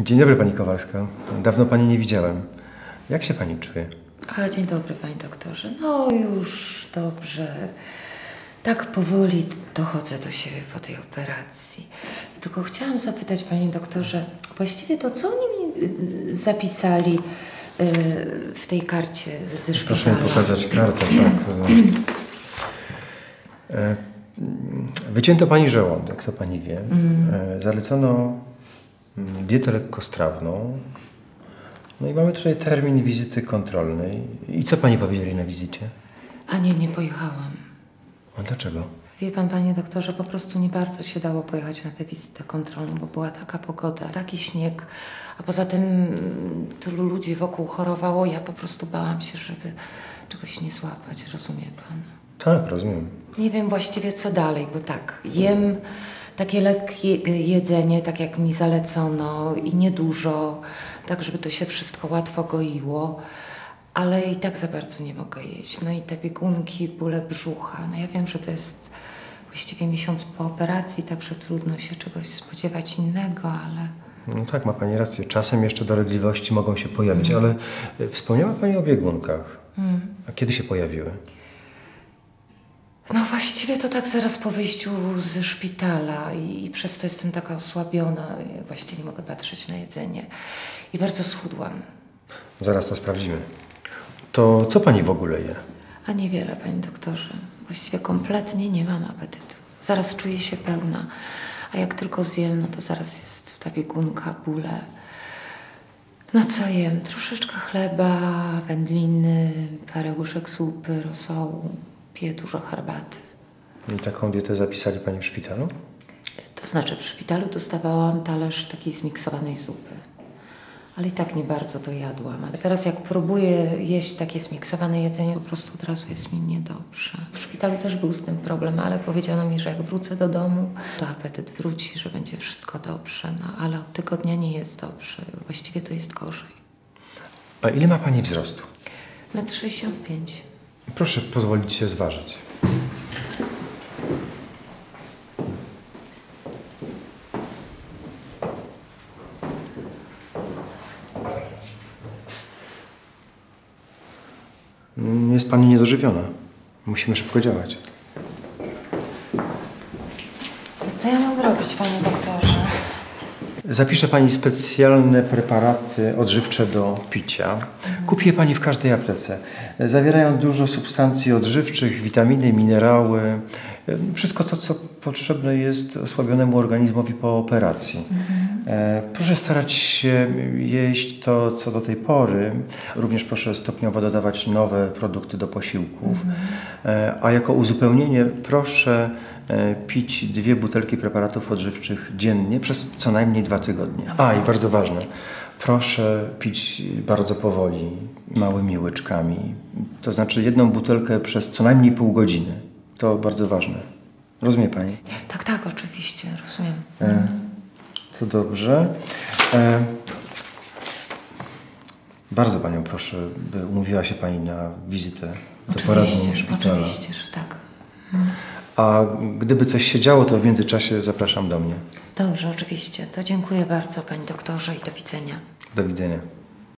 Dzień dobry Pani Kowalska. Dawno Pani nie widziałem. Jak się Pani czuje? A, dzień dobry, panie doktorze. No już dobrze. Tak powoli dochodzę do siebie po tej operacji. Tylko chciałam zapytać, panie doktorze, właściwie to co oni mi y, zapisali y, w tej karcie ze Proszę szpitala? mi pokazać kartę, tak. E, Wycięto Pani żołądek, to Pani wie. E, Zalecono mm, dietę lekkostrawną. No i mamy tutaj termin wizyty kontrolnej. I co Pani powiedzieli na wizycie? A nie, nie pojechałam. A dlaczego? Wie pan, panie doktorze, po prostu nie bardzo się dało pojechać na tę wizytę kontrolną, bo była taka pogoda, taki śnieg, a poza tym mm, tylu ludzi wokół chorowało, ja po prostu bałam się, żeby czegoś nie złapać, rozumie pan? Tak, rozumiem. Nie wiem właściwie co dalej, bo tak, jem takie lekkie jedzenie, tak jak mi zalecono i niedużo, tak żeby to się wszystko łatwo goiło, ale i tak za bardzo nie mogę jeść. No i te biegunki, bóle brzucha, no ja wiem, że to jest właściwie miesiąc po operacji, także trudno się czegoś spodziewać innego, ale... No tak, ma Pani rację. Czasem jeszcze dolegliwości mogą się pojawić, ale e, wspomniała Pani o biegunkach. A kiedy się pojawiły? No właściwie to tak zaraz po wyjściu ze szpitala i, i przez to jestem taka osłabiona. Właściwie nie mogę patrzeć na jedzenie. I bardzo schudłam. Zaraz to sprawdzimy. To co Pani w ogóle je? A niewiele, panie doktorze. Właściwie kompletnie nie mam apetytu. Zaraz czuję się pełna. A jak tylko zjem, no to zaraz jest ta biegunka, bóle. No co jem? Troszeczkę chleba, wędliny, parę łyżek zupy, rosołu. Piję dużo herbaty. I taką dietę zapisali Pani w szpitalu? To znaczy w szpitalu dostawałam talerz takiej zmiksowanej zupy. Ale i tak nie bardzo to jadłam. Teraz jak próbuję jeść takie zmiksowane jedzenie, po prostu od razu jest mi niedobrze. W szpitalu też był z tym problem, ale powiedziano mi, że jak wrócę do domu, to apetyt wróci, że będzie wszystko dobrze. No ale od tygodnia nie jest dobrze. Właściwie to jest gorzej. A ile ma Pani wzrostu? Metr 65. Proszę pozwolić się zważyć. Jest Pani niedożywiona. Musimy szybko działać. To co ja mam robić, panie doktorze? Zapiszę Pani specjalne preparaty odżywcze do picia. Kupi je Pani w każdej aptece. Zawierają dużo substancji odżywczych, witaminy, minerały. Wszystko to, co potrzebne jest osłabionemu organizmowi po operacji. E, Proszę starać się jeść to, co do tej pory. Również proszę stopniowo dodawać nowe produkty do posiłków. E, A jako uzupełnienie proszę e, pić dwie butelki preparatów odżywczych dziennie przez co najmniej dwa tygodnie. A i bardzo ważne, proszę pić bardzo powoli, małymi łyczkami. To znaczy jedną butelkę przez co najmniej pół godziny. To bardzo ważne. Rozumie Pani? Tak, tak, oczywiście, rozumiem. E, To dobrze. E, Bardzo Panią proszę, by umówiła się Pani na wizytę do poradni Oczywiście, szpitala. oczywiście, że tak. A gdyby coś się działo, to w międzyczasie zapraszam do mnie. Dobrze, oczywiście. To dziękuję bardzo, panie doktorze i do widzenia. Do widzenia.